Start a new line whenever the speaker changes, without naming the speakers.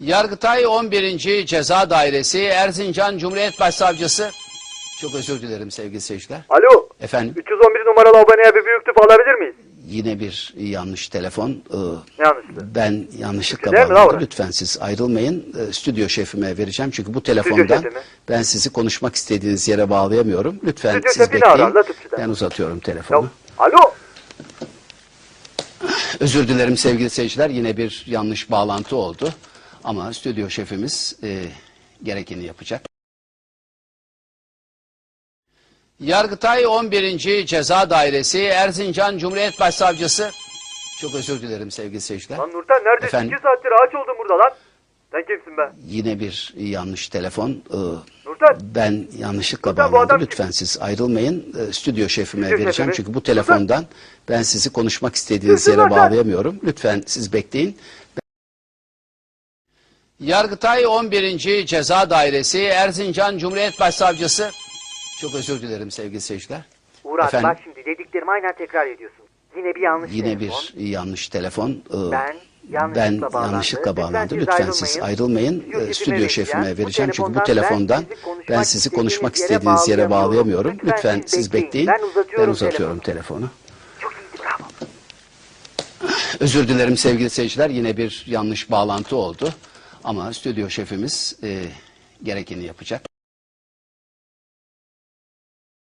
Yargıtay 11. Ceza Dairesi Erzincan Cumhuriyet Başsavcısı çok özür dilerim sevgili seyirciler.
Alo.
Efendim
311 numaralı aboneye bir büyük tüp alabilir miyiz?
yine bir yanlış telefon. Ee,
yanlıştı?
Ben yanlışlıkla bağlandım.
Laura?
Lütfen siz ayrılmayın. Ee, Stüdyo şefime vereceğim. Çünkü bu telefondan ben sizi konuşmak istediğiniz yere bağlayamıyorum. Lütfen
Stüdyo
siz bekleyin. Ben uzatıyorum telefonu.
alo.
Özür dilerim sevgili seyirciler. Yine bir yanlış bağlantı oldu. Ama stüdyo şefimiz e, gerekeni yapacak. Yargıtay 11. Ceza Dairesi Erzincan Cumhuriyet Başsavcısı çok özür dilerim sevgili seyirciler.
Lan Nurten neredesin?
Efendim?
2 saattir ağaç oldun burada lan. Sen kimsin be?
Yine bir yanlış telefon. Ee,
Nurten.
Ben yanlışlıkla
Nurten,
bağlandım. Lütfen siz ayrılmayın. Ee, Stüdyo şefime
Stüdyo
vereceğim.
şefimi.
Çünkü bu telefondan ben sizi konuşmak istediğiniz
Stüdyo
yere bağlayamıyorum. Lütfen siz bekleyin. Yargıtay 11. Ceza Dairesi Erzincan Cumhuriyet Başsavcısı çok özür dilerim sevgili seyirciler.
Uğur abi
Efendim?
bak şimdi dediklerimi aynen tekrar ediyorsun. Yine bir yanlış
Yine
telefon.
bir yanlış telefon. Ee,
Ben yanlışlıkla
ben
bağlandı.
yanlışlıkla
Lütfen
bağlandım.
siz
Lütfen siz
ayrılmayın.
ayrılmayın.
Stüdyo
Ee,
şefime
Stüdyo
vereceğim.
şefime
Bu
vereceğim. Çünkü bu
telefondan
telefondan
ben
ben
sizi
sizi
konuşmak
konuşmak
istediğiniz
istediğiniz
yere
yere
bağlayamıyorum.
bağlayamıyorum.
Lütfen
Lütfen
siz
siz
bekleyin.
bekleyin.
Ben uzatıyorum
uzatıyorum telefonu.
Çok iyiydi bravo.
Özür dilerim sevgili seyirciler. Yine bir yanlış bağlantı oldu. Ama stüdyo şefimiz e, gerekeni yapacak.